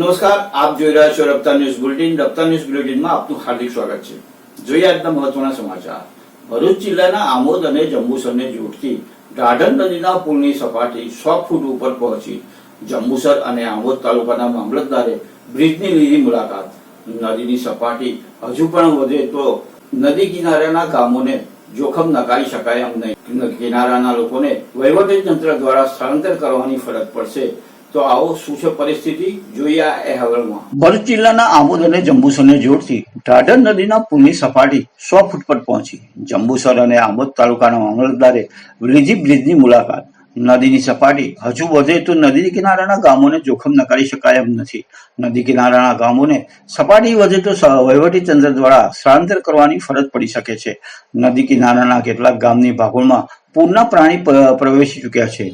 નમસ્કાર, આપ જોઈ રહ્યા છો Raftaar news bulletin. Raftaar news બુલેટિનમાં આપનું હાર્દિક સ્વાગત છે. જોઈએ આજના મહત્વના સમાચાર. ભરૂચ જિલ્લાના આમોદ અને જંબુસરને જોડતી ઢાઢર નદીના પુલની સપાટી સો ફૂટ ઉપર પહોંચી જંબુસર અને આમોદ તાલુકાના મામલતદારે બ્રિજની લીધી મુલાકાત. નદીની સપાટી હજુ પણ વધે તો નદી કિનારાના ગામોને જોખમ નકારી શકાય એમ નહીં. કિનારાના લોકોને વહીવટી તંત્ર દ્વારા સ્થળાંતર કરવાની ફરજ પડશે તો આવો શું છે પરિસ્થિતિ? જોઈએ આ અહેવાલમાં ભરૂચ જિલ્લાના આમોદ અને જંબુસરને જોડતી ઢાઢર નદીના પુલની સપાટી સો ફૂટ પર પહોંચી. જંબુસર અને આમોદ તાલુકાના મામલતદારે બ્રિજી બ્રિજની મુલાકાત નદીની સપાટી. હજુ વધે તો નદી કિનારાના ગામોને જોખમ નકારી શકાય એમ નથી. નદી કિનારાના ગામોને સપાટી વધે તો તંત્ર દ્વારા સ્થળાંતર કરવાની ફરજ પડી શકે છે. નદી કિનારાના કેટલાક ગામની ભાગોમાં પૂરના પ્રાણી પ્રવેશી ચૂક્યા છે.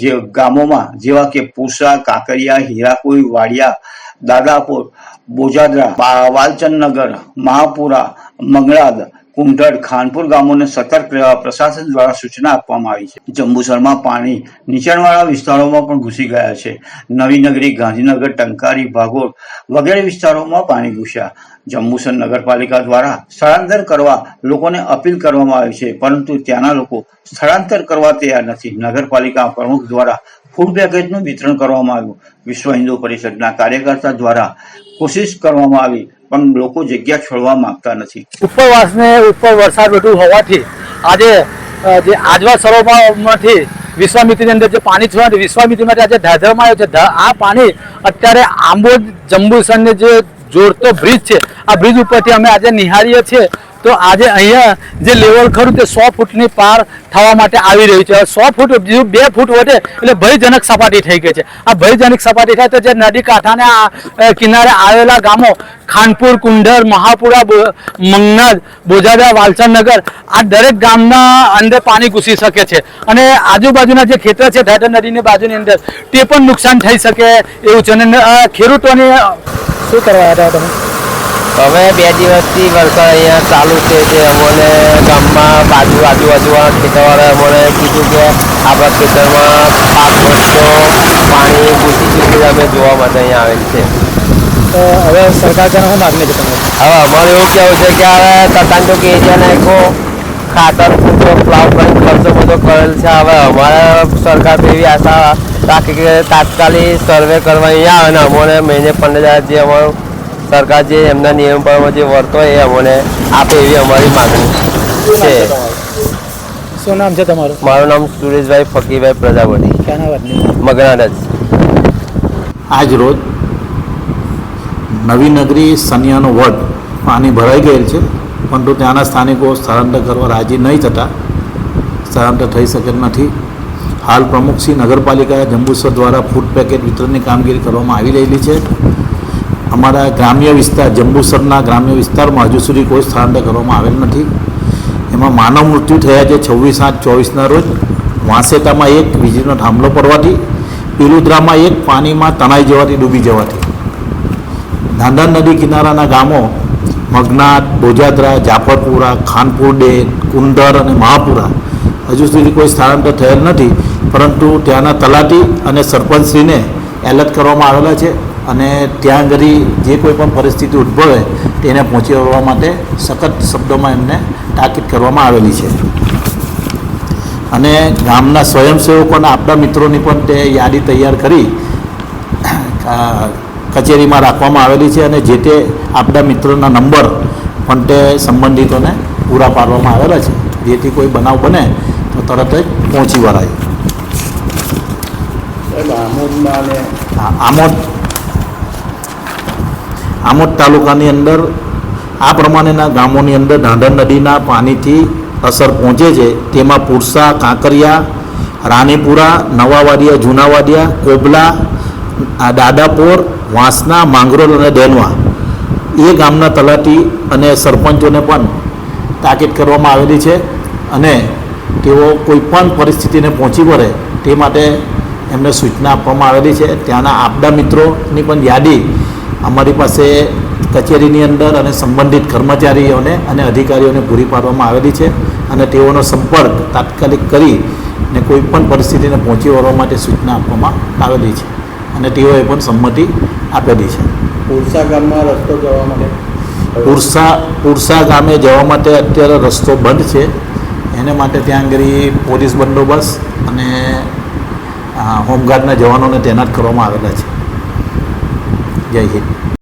જે ગામોમાં જેવા કે પૂસા, કાકરિયા હીરાકુઈ વાડિયા, દાદાપુર, બોજાદરા વાલચંદનગર, મહાપુરા, મંગળાદ કુંઢળ ખાનપુર ગામોને સતર્ક રહેવા પ્રશાસન દ્વારા સૂચના આપવામાં આવી છે. જંબુસરમાં પાણી નીચાણવાળા વિસ્તારોમાં પણ ઘૂસી ગયા છે. નવી નગરી, ગાંધીનગર, ટંકારી, ભાગોળ વગેરે વિસ્તારોમાં પાણી ઘૂસ્યા. જંબુસર નગરપાલિકા દ્વારા સ્થળાંતર કરવા લોકોને અપીલ કરવામાં આવી છે, પરંતુ ત્યાંના લોકો સ્થળાંતર કરવા તૈયાર નથી. નગરપાલિકા પ્રમુખ દ્વારા ફૂડ પેકેજનું વિતરણ કરવામાં આવ્યું. વિશ્વ હિન્દુ પરિષદના કાર્યકર્તા દ્વારા કોશિશ કરવામાં આવી પણ લોકો જગ્યા છોડવા માંગતા નથી. ઉપરવાસને ઉપર વરસાદ વધુ હોવાથી આજે જે આજવા સરોવરમાંથી વિશ્વામિત્રીની અંદર જે પાણી છોડવાનું વિશ્વામિત્રીમાંથી આજે ધાધરમાં આવ્યું છે. આ પાણી અત્યારે આંબોદ જંબુસરને જે જોડતો બ્રિજ છે, આ બ્રિજ ઉપરથી અમે આજે નિહાળીએ છીએ. તો આજે અહીંયા જે લેવલ ખરું તે સો ફૂટની પાર થવા માટે આવી રહ્યું છે. સો ફૂટ બે ફૂટ વધે એટલે ભયજનક સપાટી થઈ ગઈ છે. આ ભયજનક સપાટી થાય તો જે નદી કાંઠાને કિનારે આવેલા ગામો, ખાનપુર કુંડર મહાપુરા મંગનાદ, બોજાદા વાલસનગર આ દરેક ગામના અંદર પાણી ઘૂસી શકે છે. અને આજુબાજુના જે ખેતર છે ઢાઢર નદીની બાજુની અંદર, તે પણ નુકસાન થઈ શકે એવું છે. અને ખેડૂતોને શું કરવા તમે? હવે બે દિવસથી વરસાદ અહીંયા ચાલુ છે તે અમને ગામમાં બાજુ આજુબાજુવાળા ખેતરવાળા અમને કીધું કે આપણા ખેતરમાં પાક વસ્તુ પાણી ઘૂસી ચૂક્યું અમે જોવા માટે અહીંયા આવેલ છે. તો હવે સરકાર તરફ શું માગણી છે તમે હવે અમારે એવું કહેવું છે કે હવે તટાંડો કે એરિયાને નાખ્યો ખાતર પૂરતો પ્લાવ કરીને ખર્ચો બધો કરેલ છે. હવે અમારે સરકાર તો એવી આશા રાખી કે તાત્કાલિક સર્વે કરવા અહીંયા આવે ને અમને મહિને પંદર હજાર જે અમારું સરકાર જે એમના નિયમ પર જે વર્તો હોય એ અમને આપે એવી અમારી માગણી છે. શું નામ છે તમારું? મારું નામ સુરેશભાઈ ફકીરભાઈ પ્રજાપતિ. ક્યાંના વાતની? મગનાડ જ આજ રોજ નવી નગરી સનિયાનો વડ પાણી ભરાઈ ગયેલ છે પરંતુ ત્યાંના સ્થાનિકો સ્થળાંતર કરવા રાજી નહીં થતા. સ્થળાંતર થઈ શકેલ નથી. હાલ પ્રમુખશ્રી નગરપાલિકા જંબુસર દ્વારા ફૂડ પેકેટ વિતરણની કામગીરી કરવામાં આવી રહેલી છે. અમારા ગ્રામ્ય વિસ્તાર, જંબુસરના ગ્રામ્ય વિસ્તારમાં હજુ સુધી કોઈ સ્થળાંતર કરવામાં આવેલ નથી. એમાં માનવ મૃત્યુ થયા છે છવ્વીસ આઠ ચોવીસના રોજ. વાંસેટામાં એક વીજળીનો થાંભલો પડવાથી પિલુદ્રામાં એક પાણીમાં તણાઈ જવાથી ડૂબી જવાથી. ધાંધા નદી કિનારાના ગામો મગનાથ બોજાદરા, જાફરપુરા, ખાનપુર ડેન કુંદર અને મહાપુરા હજુ સુધી કોઈ સ્થળાંતર થયેલ નથી, પરંતુ ત્યાંના તલાટી અને સરપંચશ્રીને એલર્ટ કરવામાં આવેલા છે. અને ત્યાં આગળ જે કોઈ પણ પરિસ્થિતિ ઉદ્ભવે તેને પહોંચી વળવા માટે સખત શબ્દોમાં એમને તાકીદ કરવામાં આવેલી છે. અને ગામના સ્વયંસેવકોના આપણા મિત્રોની પણ તે યાદી તૈયાર કરી કચેરીમાં રાખવામાં આવેલી છે અને જે તે આપણા મિત્રોના નંબર પણ તે સંબંધિતોને પૂરા પાડવામાં આવેલા છે. જેથી કોઈ બનાવ બને તો તરત જ પહોંચી વળાય. આમોદ આમોદ તાલુકાની અંદર આ પ્રમાણેના ગામોની અંદર ઢાંઢર નદીના પાણીથી અસર પહોંચે છે. તેમાં પુરસા, કાંકરિયા, રાણીપુરા, નવાવાડિયા, જૂનાવાડિયા, કોબલા દાદાપોર, વાંસના માંગરોલ અને ડેનવા એ ગામના તલાટી અને સરપંચોને પણ તાકીદ કરવામાં આવેલી છે અને તેઓ કોઈ પણ પરિસ્થિતિને પહોંચી વળે તે માટે એમને સૂચના આપવામાં આવેલી છે. ત્યાંના આપદા મિત્રોની પણ યાદી અમારી પાસે કચેરીની અંદર અને સંબંધિત કર્મચારીઓને અને અધિકારીઓને પૂરી પાડવામાં આવેલી છે અને તેઓનો સંપર્ક તાત્કાલિક કરી ને કોઈ પરિસ્થિતિને પહોંચી વળવા માટે સૂચના આપવામાં આવેલી છે. અને તેઓએ પણ સંમતિ આપેલી છે. પુરસા ગામમાં રસ્તો જવા માટે? પુરસા પુરસા ગામે જવા માટે અત્યારે રસ્તો બંધ છે. એને માટે ત્યાં આગળ પોલીસ બંદોબસ્ત અને હોમગાર્ડના જવાનોને તૈનાત કરવામાં આવેલા છે. જય હિન્દ